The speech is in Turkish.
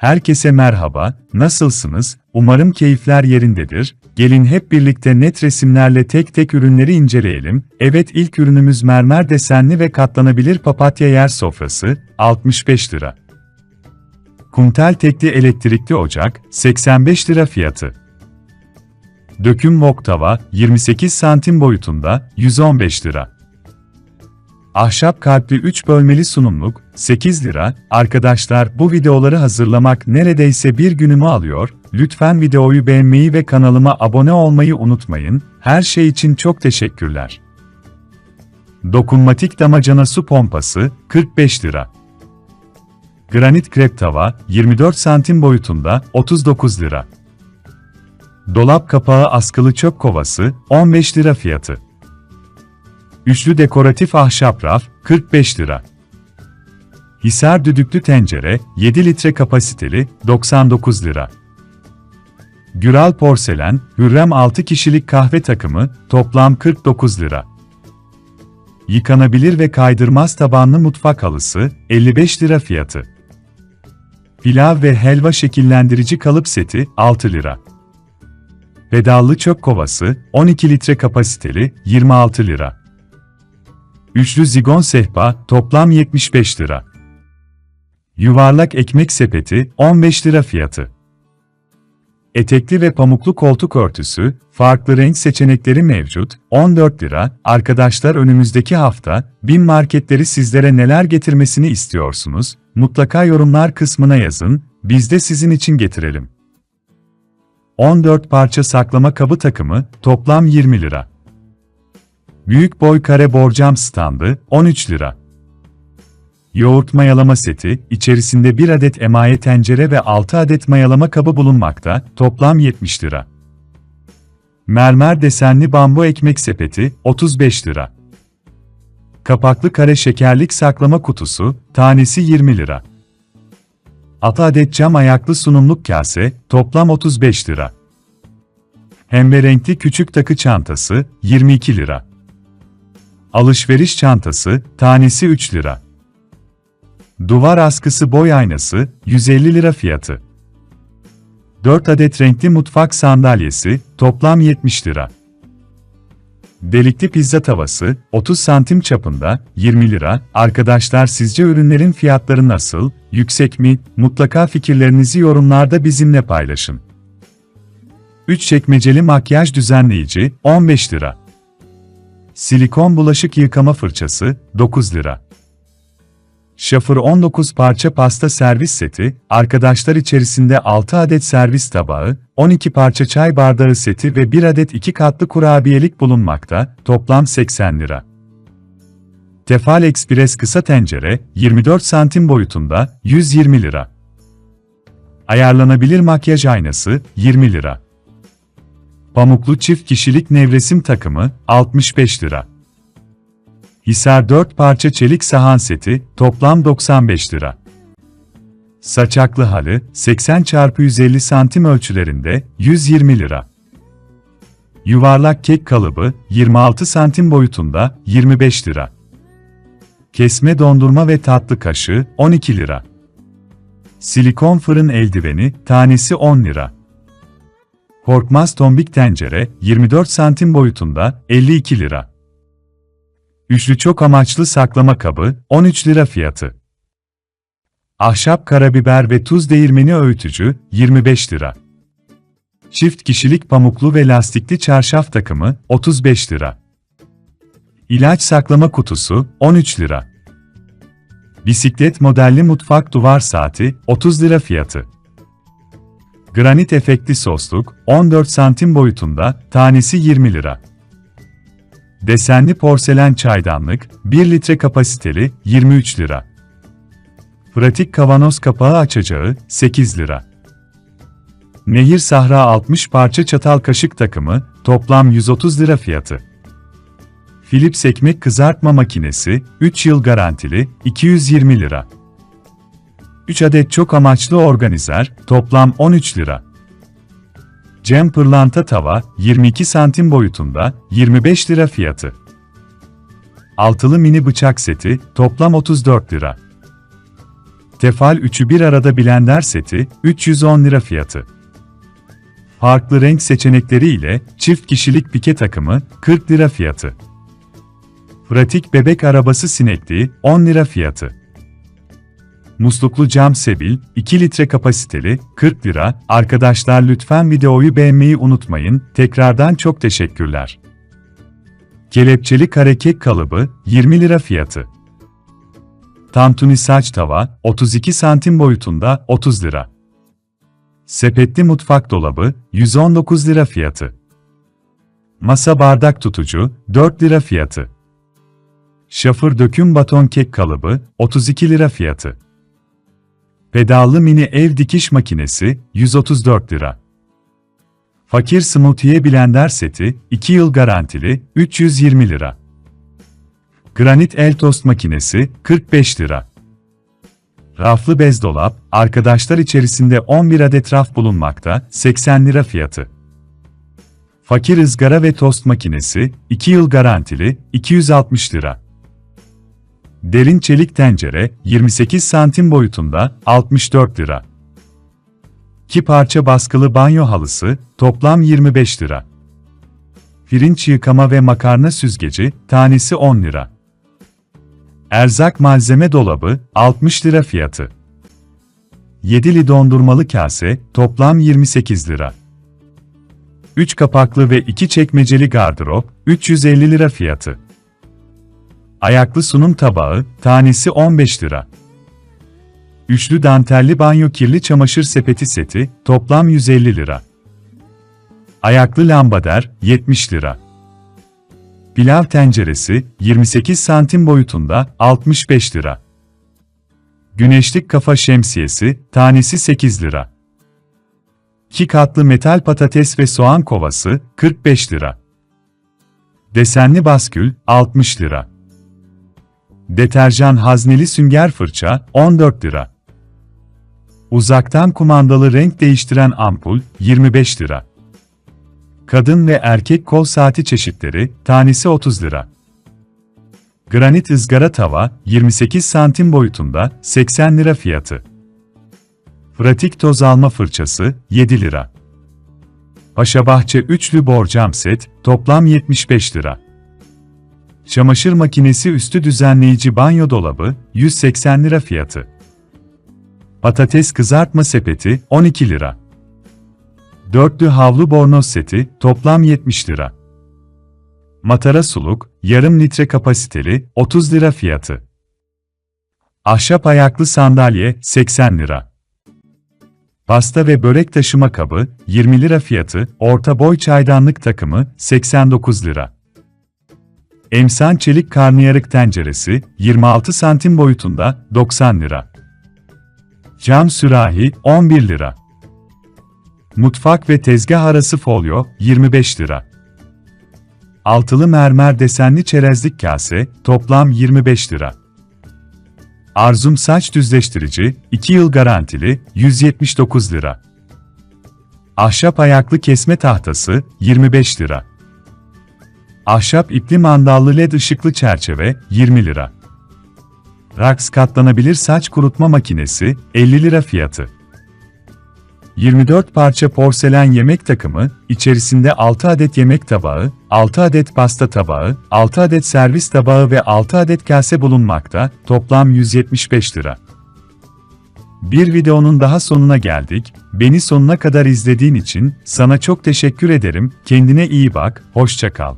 Herkese merhaba, nasılsınız? Umarım keyifler yerindedir. Gelin hep birlikte net resimlerle tek tek ürünleri inceleyelim. Evet ilk ürünümüz mermer desenli ve katlanabilir papatya yer sofrası, 65 lira. Kuntel tekli elektrikli ocak, 85 lira fiyatı. Döküm wok tava, 28 santim boyutunda, 115 lira. Ahşap kalpli 3 bölmeli sunumluk, 8 lira. Arkadaşlar bu videoları hazırlamak neredeyse bir günümü alıyor. Lütfen videoyu beğenmeyi ve kanalıma abone olmayı unutmayın. Her şey için çok teşekkürler. Dokunmatik damacana su pompası, 45 lira. Granit krep tava, 24 santim boyutunda, 39 lira. Dolap kapağı askılı çöp kovası, 15 lira fiyatı. Üçlü dekoratif ahşap raf, 45 lira. Hisar düdüklü tencere, 7 litre kapasiteli, 99 lira. Güral porselen, Hürrem 6 kişilik kahve takımı, toplam 49 lira. Yıkanabilir ve kaydırmaz tabanlı mutfak halısı, 55 lira fiyatı. Pilav ve helva şekillendirici kalıp seti, 6 lira. Pedallı çöp kovası, 12 litre kapasiteli, 26 lira. Üçlü zigon sehpa, toplam 75 lira. Yuvarlak ekmek sepeti, 15 lira fiyatı. Etekli ve pamuklu koltuk örtüsü, farklı renk seçenekleri mevcut, 14 lira. Arkadaşlar önümüzdeki hafta, bin marketleri sizlere neler getirmesini istiyorsunuz? Mutlaka yorumlar kısmına yazın, biz de sizin için getirelim. 14 parça saklama kabı takımı, toplam 20 lira. Büyük boy kare borcam standı, 13 lira. Yoğurt mayalama seti, içerisinde 1 adet emaye tencere ve 6 adet mayalama kabı bulunmakta, toplam 70 lira. Mermer desenli bambu ekmek sepeti, 35 lira. Kapaklı kare şekerlik saklama kutusu, tanesi 20 lira. 6 adet cam ayaklı sunumluk kase, toplam 35 lira. Hembe renkli küçük takı çantası, 22 lira. Alışveriş çantası, tanesi 3 lira. Duvar askısı boy aynası, 150 lira fiyatı. 4 adet renkli mutfak sandalyesi, toplam 70 lira. Delikli pizza tavası, 30 santim çapında, 20 lira. Arkadaşlar sizce ürünlerin fiyatları nasıl, yüksek mi? Mutlaka fikirlerinizi yorumlarda bizimle paylaşın. 3 çekmeceli makyaj düzenleyici, 15 lira. Silikon bulaşık yıkama fırçası, 9 lira. Şafır 19 parça pasta servis seti, arkadaşlar içerisinde 6 adet servis tabağı, 12 parça çay bardağı seti ve 1 adet 2 katlı kurabiyelik bulunmakta, toplam 80 lira. Tefal Express kısa tencere, 24 santim boyutunda, 120 lira. Ayarlanabilir makyaj aynası, 20 lira. Pamuklu çift kişilik nevresim takımı, 65 lira. Hisar 4 parça çelik sahan seti, toplam 95 lira. Saçaklı halı, 80 x 150 santim ölçülerinde, 120 lira. Yuvarlak kek kalıbı, 26 santim boyutunda, 25 lira. Kesme dondurma ve tatlı kaşığı, 12 lira. Silikon fırın eldiveni, tanesi 10 lira. Korkmaz tombik tencere, 24 santim boyutunda, 52 lira. Üçlü çok amaçlı saklama kabı, 13 lira fiyatı. Ahşap karabiber ve tuz değirmeni öğütücü, 25 lira. Çift kişilik pamuklu ve lastikli çarşaf takımı, 35 lira. İlaç saklama kutusu, 13 lira. Bisiklet modelli mutfak duvar saati, 30 lira fiyatı. Granit efektli sosluk, 14 santim boyutunda, tanesi 20 lira. Desenli porselen çaydanlık, 1 litre kapasiteli, 23 lira. Pratik kavanoz kapağı açacağı, 8 lira. Nehir Sahra 60 parça çatal kaşık takımı, toplam 130 lira fiyatı. Philips ekmek kızartma makinesi, 3 yıl garantili, 220 lira. 3 adet çok amaçlı organizer, toplam 13 lira. Cem pırlanta tava, 22 santim boyutunda, 25 lira fiyatı. Altılı mini bıçak seti, toplam 34 lira. Tefal 3'ü bir arada blender seti 310 lira fiyatı. Farklı renk seçenekleri ile çift kişilik pike takımı 40 lira fiyatı. Pratik bebek arabası sinekliği 10 lira fiyatı. Musluklu cam sebil 2 litre kapasiteli 40 lira. Arkadaşlar lütfen videoyu beğenmeyi unutmayın. Tekrardan çok teşekkürler. Kelepçeli kare kek kalıbı 20 lira fiyatı. Tantuni saç tava 32 santim boyutunda 30 lira. Sepetli mutfak dolabı 119 lira fiyatı. Masa bardak tutucu 4 lira fiyatı. Şafır döküm baton kek kalıbı 32 lira fiyatı. Pedallı mini ev dikiş makinesi 134 lira. Fakir smoothie blender seti 2 yıl garantili 320 lira. Granit el tost makinesi 45 lira. Raflı bez dolap, arkadaşlar içerisinde 11 adet raf bulunmakta, 80 lira fiyatı. Fakir ızgara ve tost makinesi, 2 yıl garantili, 260 lira. Derin çelik tencere, 28 santim boyutunda, 64 lira. 2 parça baskılı banyo halısı, toplam 25 lira. Pirinç yıkama ve makarna süzgeci, tanesi 10 lira. Erzak malzeme dolabı, 60 lira fiyatı. 7'li dondurmalı kase, toplam 28 lira. 3 kapaklı ve 2 çekmeceli gardırop, 350 lira fiyatı. Ayaklı sunum tabağı, tanesi 15 lira. Üçlü dantelli banyo kirli çamaşır sepeti seti, toplam 150 lira. Ayaklı lambader, 70 lira. Pilav tenceresi, 28 santim boyutunda, 65 lira. Güneşlik kafa şemsiyesi, tanesi 8 lira. 2 katlı metal patates ve soğan kovası, 45 lira. Desenli baskül, 60 lira. Deterjan hazneli sünger fırça, 14 lira. Uzaktan kumandalı renk değiştiren ampul, 25 lira. Kadın ve erkek kol saati çeşitleri, tanesi 30 lira. Granit ızgara tava, 28 santim boyutunda, 80 lira fiyatı. Pratik toz alma fırçası, 7 lira. Paşabahçe üçlü borcam set, toplam 75 lira. Çamaşır makinesi üstü düzenleyici banyo dolabı, 180 lira fiyatı. Patates kızartma sepeti, 12 lira. Dörtlü havlu bornoz seti, toplam 70 lira. Matara suluk, yarım litre kapasiteli, 30 lira fiyatı. Ahşap ayaklı sandalye, 80 lira. Pasta ve börek taşıma kabı, 20 lira fiyatı, orta boy çaydanlık takımı, 89 lira. Emsan çelik karnıyarık tenceresi, 26 santim boyutunda, 90 lira. Cam sürahi, 11 lira. Mutfak ve tezgah arası folyo, 25 lira. Altılı mermer desenli çerezlik kase, toplam 25 lira. Arzum saç düzleştirici, 2 yıl garantili, 179 lira. Ahşap ayaklı kesme tahtası, 25 lira. Ahşap ipli mandallı led ışıklı çerçeve, 20 lira. Rax katlanabilir saç kurutma makinesi, 50 lira fiyatı. 24 parça porselen yemek takımı, içerisinde 6 adet yemek tabağı, 6 adet pasta tabağı, 6 adet servis tabağı ve 6 adet kase bulunmakta, toplam 175 lira. Bir videonun daha sonuna geldik. Beni sonuna kadar izlediğin için sana çok teşekkür ederim. Kendine iyi bak, hoşça kal.